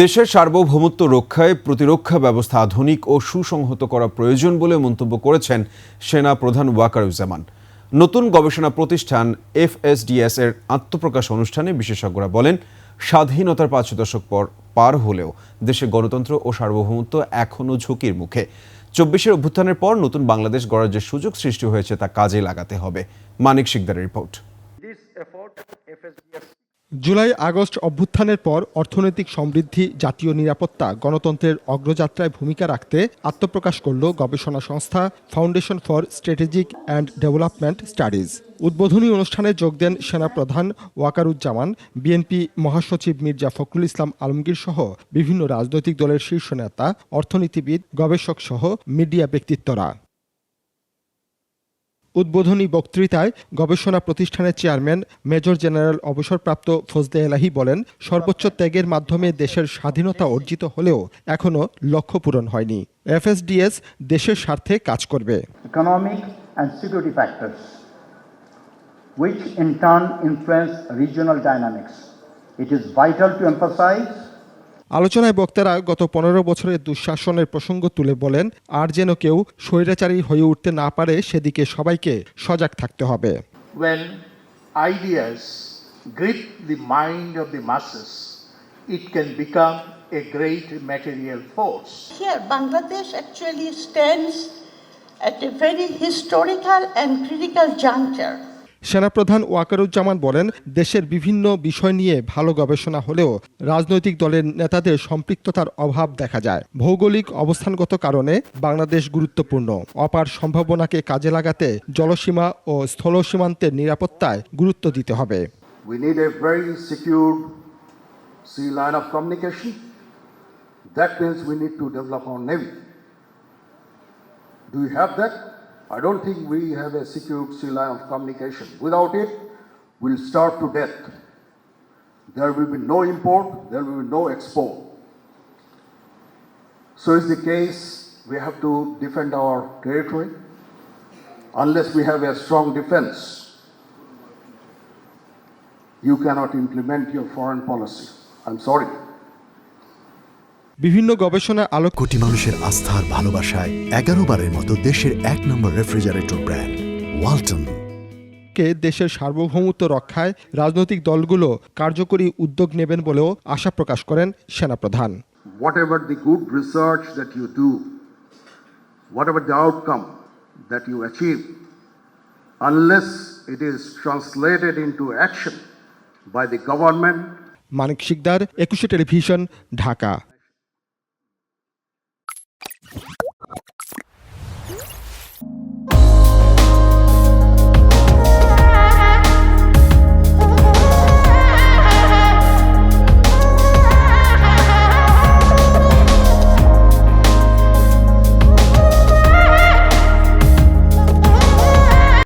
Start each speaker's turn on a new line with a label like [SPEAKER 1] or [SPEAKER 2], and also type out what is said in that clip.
[SPEAKER 1] দেশের সার্বভৌমত্ব রক্ষায় প্রতিরক্ষা ব্যবস্থা আধুনিক ও সুসংহত করা প্রয়োজন বলে মন্তব্য করেছেন সেনা প্রধান ওয়াকারুজ্জামান। নতুন গবেষণা প্রতিষ্ঠান এফএসডিএস এর আত্মপ্রকাশ অনুষ্ঠানে বিশেষজ্ঞরা বলেন, স্বাধীনতার পাঁচ দশক পর পার হলেও দেশে গণতন্ত্র ও সার্বভৌমত্ব এখনও ঝুঁকির মুখে। চব্বিশের অভ্যুত্থানের পর নতুন বাংলাদেশ গড়ার যে সুযোগ সৃষ্টি হয়েছে তা কাজে লাগাতে হবে। মানিক শিকদারের রিপোর্ট।
[SPEAKER 2] জুলাই আগস্ট অভ্যুত্থানের পর অর্থনৈতিক সমৃদ্ধি, জাতীয় নিরাপত্তা, গণতন্ত্রের অগ্রযাত্রায় ভূমিকা রাখতে আত্মপ্রকাশ করল গবেষণা সংস্থা foundation for strategic and development studies উদ্বোধনী অনুষ্ঠানে যোগ দেন সেনাপ্রধান ওয়াকারুজ্জামান, বিএনপি মহাসচিব মির্জা ফখরুল ইসলাম আলমগীর সহ বিভিন্ন রাজনৈতিক দলের শীর্ষ নেতা, অর্থনীতিবিদ গবেষক সহ মিডিয়া ব্যক্তিত্বরা। উদ্বোধনী বক্তৃতায় গবেষণা প্রতিষ্ঠানের চেয়ারম্যান মেজর জেনারেল অবসরপ্রাপ্ত ফজদে এলাহি বলেন সর্বোচ্চ ত্যাগের মাধ্যমে দেশের স্বাধীনতা অর্জিত হলেও এখনও লক্ষ্য পূরণ হয়নি এফএসডিএস দেশের স্বার্থে কাজ করবে
[SPEAKER 3] factors, which in turn influence regional dynamics. It is vital to emphasize
[SPEAKER 2] আলোচনায় বক্তারা গত পনেরো বছরের দুঃশাসনের প্রসঙ্গ তুলে বলেন আর যেন কেউ স্বৈরাচারী হয়ে উঠতে না পারে সেদিকে সবাইকে সজাগ থাকতে হবে
[SPEAKER 4] when ideas grip the mind of the masses, it can become a great material force.
[SPEAKER 5] Here, Bangladesh actually stands at a very historical and critical juncture.
[SPEAKER 2] সেনাপ্রধান ওয়াকারুজ্জামান বলেন, দেশের বিভিন্ন বিষয় নিয়ে ভালো গবেষণা হলেও রাজনৈতিক দলের নেতাদের সম্পৃক্ততার অভাব দেখা যায় ভৌগোলিক অবস্থানগত কারণে বাংলাদেশ গুরুত্বপূর্ণ অপার সম্ভাবনাকে কাজে লাগাতে জলসীমা ও স্থল সীমান্তের নিরাপত্তায় গুরুত্ব দিতে হবে.
[SPEAKER 6] That means we need to develop our navy. Do have that? I don't think we have a secured sea line of communication. Without it, we'll starve to death. There will be no import, there will be no export. So is the case, we have to defend our territory. Unless we have a strong defense, you cannot implement your foreign policy. I'm sorry.
[SPEAKER 2] বিভিন্ন গবেষণা আলোক
[SPEAKER 7] কোটি মানুষের আস্থার ভালোবাসায় এগারো বারের মতো দেশের এক নম্বর রেফ্রিজারেটর ব্র্যান্ড ওয়ালটন।
[SPEAKER 2] কে দেশের সার্বভৌমত্ব রক্ষায় রাজনৈতিক দলগুলো কার্যকরী উদ্যোগ নেবেন বলেও আশা প্রকাশ করেন সেনাপ্রধান।
[SPEAKER 6] Whatever the good research that you do, whatever the outcome that you achieve, unless it is translated into action by the government
[SPEAKER 2] Manik Shikdar Ekushey television Dhaka.